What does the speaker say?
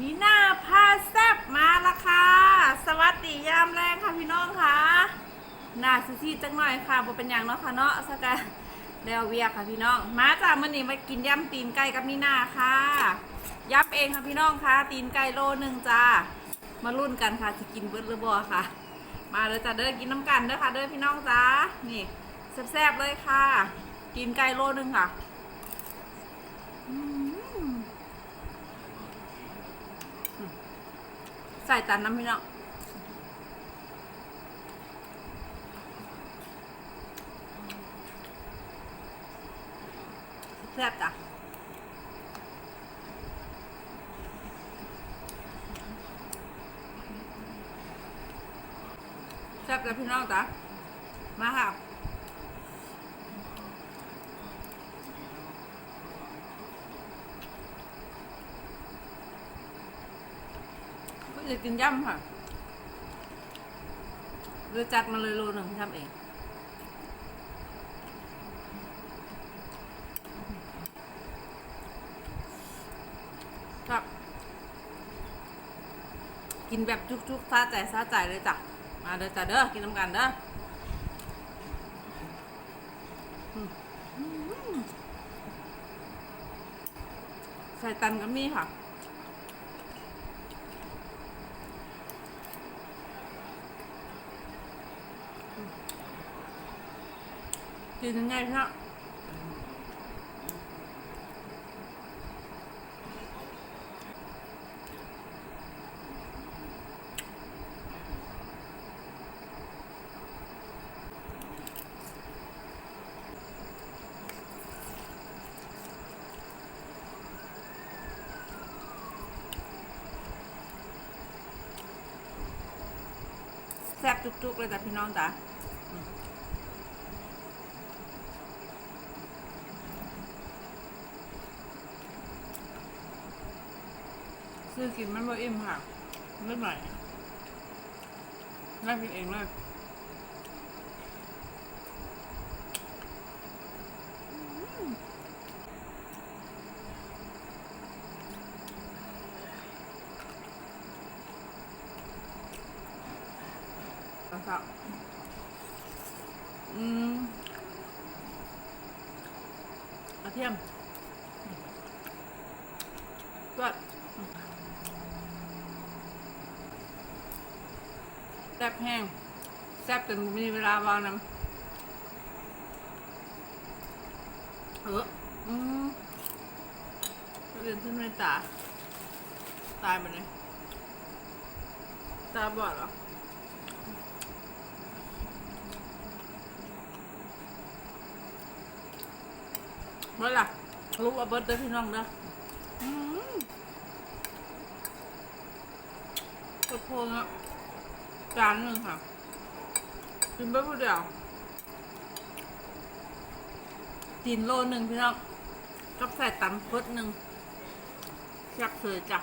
นี่หน้าพาแซบมาละค่ะสวัสดียามแรงค่ะพี่น้องค่ะหน้าซีซีจังหน่อยค่ะบ่เป็นอย่างเนาะค่ะเนาะสกะเดวเวียค่ะพี่น้อง มาจ้ามื่อนี้มากินยำตีนไก่กับนี่นาค่ะยับเองค่ะพี่น้องค่ะ ตีนไก่โลหนึ่งจ้ามารุ่นกันค่ะจะกินเบิร์ดหรือบ่ค่ะ มาเลยจ้าเด้อกินน้ำกันเด้อค่ะเด้อพี่น้องจ้านี่แซ่บๆเลยค่ะกินไก่โลหนึ่งค่ะอืม ใส่ตันน้ำพี่น้องแซ่บจ้ะแซ่บจ้ะพี่น้องจ้ะมาค่ะ ก็ จะกินย่ำค่ะเลยจัดมาเลยโลหนึ่งทำเองครับกินแบบจุกๆซาใจซาใจเลยจ้ะ มาเด้อจ้ะเด้อ กินน้ำกันเด้อใส่ตันก็มีค่ะ กินยังไงพี่น้องแซ่บจุกๆเลยจ้ะพี่น้องจ้ะ ซื้อกินมันบ่อิ่มค่ะเลือกหน่อยน่ากินเองเลยนะครับอืมกระเทียมก็ แซ่บแห้งแซ่บจนมีเวลาวางน้ำเอออืมเรียนขึ้นในตา ตายไปเลยตาบอดเหรอเมื่อไหร่รู้ว่าเบิร์ดเด้พี่น้องเด้ออืมกดโพงอะ จานหนึ่งค่ะกินไปผู้เดียวจีนโลหนึ่งพี่น้องกับใส่ตำพดหนึ่งอยากเลยจ้ะ